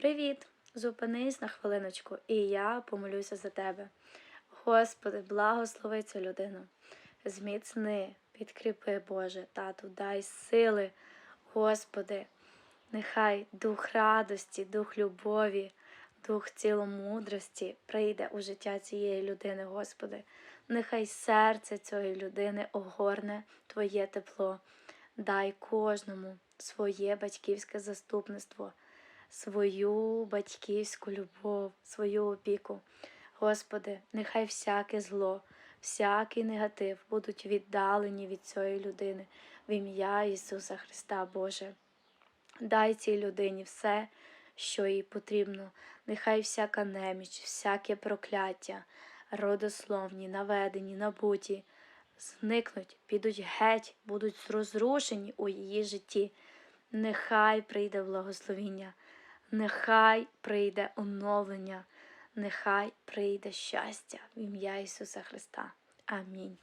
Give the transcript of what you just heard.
Привіт! Зупинись на хвилиночку, і я помолюся за тебе. Господи, благослови цю людину. Зміцни, підкріпи, Боже, тату, дай сили, Господи, нехай дух радості, дух любові, дух ціломудрості прийде у життя цієї людини, Господи. Нехай серце цієї людини огорне Твоє тепло. Дай кожному своє батьківське заступництво, свою батьківську любов, свою опіку. Господи, нехай всяке зло, всякий негатив будуть віддалені від цієї людини в ім'я Ісуса Христа Боже. Дай цій людині все, що їй потрібно. Нехай всяка неміч, всяке прокляття, родословні, наведені, набуті, зникнуть, підуть геть, будуть розрушені у її житті. Нехай прийде благословіння, нехай прийде оновлення, нехай прийде щастя в ім'я Ісуса Христа. Амінь.